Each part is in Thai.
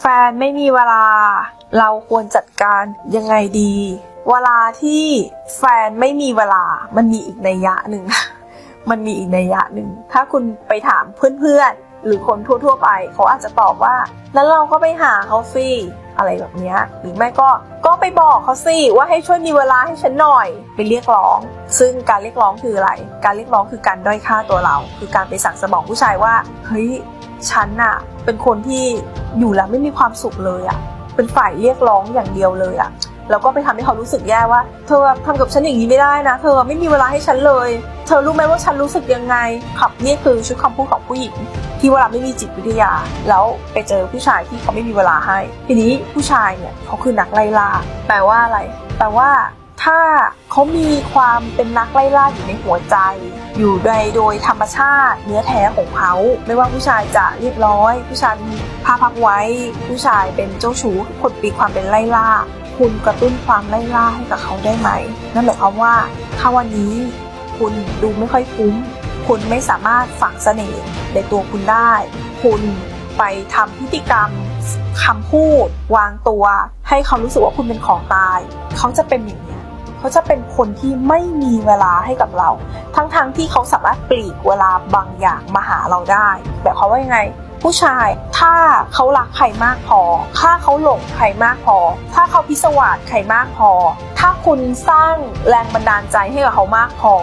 แฟนไม่มีเวลา เราควรจัดการยังไงดี เวลาที่แฟนไม่มีเวลา มันมีอีกนัยยะหนึ่งนะมันมีอีกนัยยะหนึ่ง ถ้าคุณไปถามเพื่อนๆ หรือคนทั่วๆ ไป เขาอาจจะตอบว่า นั้นเราก็ไปหาเขาสิ อะไรแบบนี้ หรือไม่ก็ ก็ไปบอกเขาสิ ว่าให้ช่วยมีเวลาให้ฉันหน่อย ไปเรียกร้อง ซึ่งการเรียกร้องคืออะไร การเรียกร้องคือการด้อยค่าตัวเรา คือการไปสั่งสมองผู้ชายว่า เฮ้ย ฉันน่ะเป็นคนที่อยู่แล้วไม่มีความสุขเลยอะเป็นฝ่ายเรียกร้องอย่างเดียวเลยอะแล้วก็ไปทำให้เขารู้สึกแย่ว่า เธอทำกับฉันอย่างนี้ไม่ได้นะ เธอไม่มีเวลาให้ฉันเลย เธอรู้ไหมว่าฉันรู้สึกยังไงขับนี่คือชุดคำพูดของผู้หญิง ที่เวลาไม่มีจิตวิทยา แล้วไปเจอผู้ชายที่เขาไม่มีเวลาให้ ทีนี้ผู้ชายเนี่ยเขาคือนักไล่ล่าแปลว่าอะไร แปลว่า ถ้าเขามีความเป็นนักไล่ล่าอยู่ในหัวใจ อยู่ในโดยธรรมชาติเนื้อแท้ของเขา ไม่ว่าผู้ชายจะเรียบร้อย ผู้ชายมีผ้าพักไว้ ผู้ชายเป็นเจ้าชู้คนมีความเป็นไล่ล่า คุณกระตุ้นความไล่ล่าให้กับเขาได้ไหม นั่นหมายความว่าถ้าวันนี้คุณดูไม่ค่อยคุ้ม คุณไม่สามารถฝังเสน่ห์ในตัวคุณได้ คุณไปทำพฤติกรรมคำพูด วางตัว ให้เขารู้สึกว่าคุณเป็นของตาย เขาจะเป็นอย่างนี้ เขาจะเป็นคนที่ไม่มีเวลาให้กับเรา ทั้งๆทที่เขาสามารถปลีกเวลาบางอย่างมาหาเราได้ แบบเขาว่ายังไง ผู้ชายถ้าเขารักใครมากพอ ถ้าเขาหลงใครมากพอ ถ้าเขาพิศวาสใครมากพอ ถ้าคุณสร้างแรงบันดาลใจให้กับเขามากพอ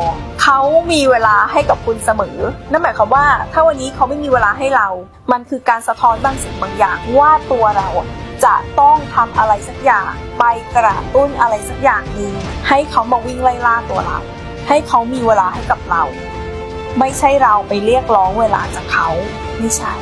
เขามีเวลาให้กับคุณเสมอ นั่นหมายความว่า ถ้าวันนี้เขาไม่มีเวลาให้เรา มันคือการสะท้อนบางสิ่งบางอย่างว่าตัวเรา จะต้องทำอะไรสักอย่าง ไปกระตุ้นอะไรสักอย่างหนึ่งให้เขามาวิ่งไล่ล่าตัวเรา ให้เขามีเวลาให้กับเรา ไม่ใช่เราไปเรียกร้องเวลาจากเขาไม่ใช่